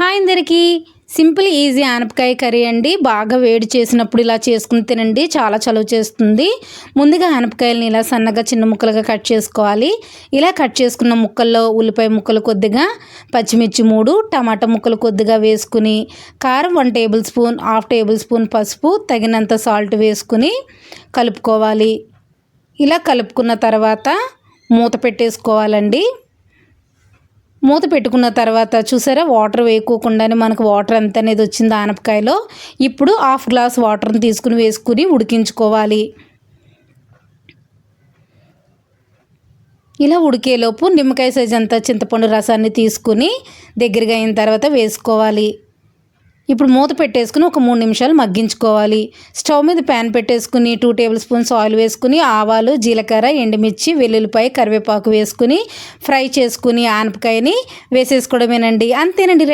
Hi అందరికీ. Simple easy ఆనపకాయ curry అండి. బాగా వేడి చేసినప్పుడు ఇలా చేసుకుని తినండి. చాలా చలువ చేస్తుంది. ముందుగా ఆనపకాయలని ఇలా సన్నగా చిన్న ముక్కలుగా కట్ చేసుకోవాలి. ఇలా కట్ చేసుకున్న ముక్కల్లో ఉల్లిపాయ ముక్కలు కొద్దిగా పచ్చిమిర్చి మూడు టమాటా ముక్కలు కొద్దిగా వేసుకుని కారం one tablespoon half tablespoon పసుపు తగినంత సాల్ట్ వేసుకుని కలుపుకోవాలి. ఇలా కలుపుకున్న తర్వాత మూత పెట్టేసుకోవాలండి. మూత పెట్టుకున్న తర్వాత చూసారా? వాటర్ వేయకోకుండానే మనకు వాటర్ ఎంత అనేది వచ్చింది ఆనపకాయలో. ఇప్పుడు హాఫ్ గ్లాస్ వాటర్ని తీసుకుని వేసుకుని ఉడికించుకోవాలి. ఇలా ఉడికేలోపు నిమ్మకాయ సైజ్ అంతా చింతపండు రసాన్ని తీసుకుని దగ్గరగా అయిన తర్వాత వేసుకోవాలి. ఇప్పుడు మూత పెట్టేసుకుని ఒక మూడు నిమిషాలు మగ్గించుకోవాలి. స్టవ్ మీద ప్యాన్ పెట్టేసుకుని టూ టేబుల్ స్పూన్స్ ఆయిల్ వేసుకుని ఆవాలు జీలకర్ర ఎండుమిర్చి వెల్లుల్లిపాయ కరివేపాకు వేసుకుని ఫ్రై చేసుకుని ఆనపకాయని వేసేసుకోవడమేనండి. అంతేనండి.